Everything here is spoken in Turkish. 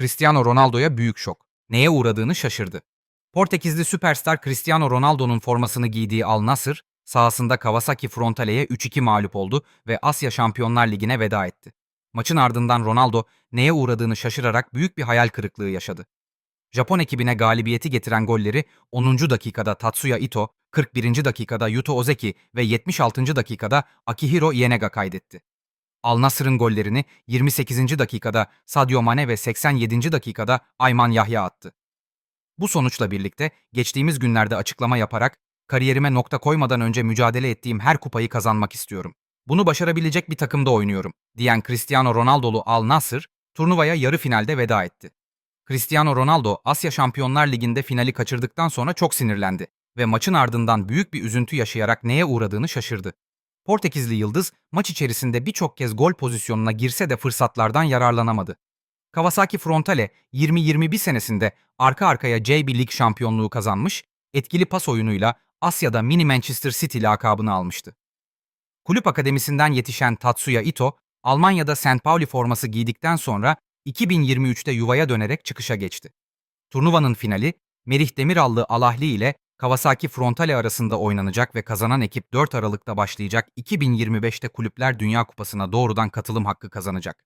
Cristiano Ronaldo'ya büyük şok. Neye uğradığını şaşırdı. Portekizli süperstar Cristiano Ronaldo'nun formasını giydiği Al Nassr, sahasında Kawasaki Frontale'ye 3-2 mağlup oldu ve Asya Şampiyonlar Ligi'ne veda etti. Maçın ardından Ronaldo neye uğradığını şaşırarak büyük bir hayal kırıklığı yaşadı. Japon ekibine galibiyeti getiren golleri 10. dakikada Tatsuya Ito, 41. dakikada Yuto Ozeki ve 76. dakikada Akihiro Ienega kaydetti. Al Nassr'ın gollerini 28. dakikada Sadio Mane ve 87. dakikada Ayman Yahya attı. Bu sonuçla birlikte geçtiğimiz günlerde açıklama yaparak kariyerime nokta koymadan önce mücadele ettiğim her kupayı kazanmak istiyorum. Bunu başarabilecek bir takımda oynuyorum, diyen Cristiano Ronaldo'lu Al Nassr, turnuvaya yarı finalde veda etti. Cristiano Ronaldo, Asya Şampiyonlar Ligi'nde finali kaçırdıktan sonra çok sinirlendi ve maçın ardından büyük bir üzüntü yaşayarak neye uğradığını şaşırdı. Portekizli Yıldız, maç içerisinde birçok kez gol pozisyonuna girse de fırsatlardan yararlanamadı. Kawasaki Frontale 2021 senesinde arka arkaya JB Lig şampiyonluğu kazanmış, etkili pas oyunuyla Asya'da Mini Manchester City lakabını almıştı. Kulüp akademisinden yetişen Tatsuya Ito, Almanya'da St. Pauli forması giydikten sonra 2023'te yuvaya dönerek çıkışa geçti. Turnuvanın finali, Merih Demirallı Alahli ile Kawasaki Frontale arasında oynanacak ve kazanan ekip 4 Aralık'ta başlayacak 2025'te Kulüpler Dünya Kupası'na doğrudan katılım hakkı kazanacak.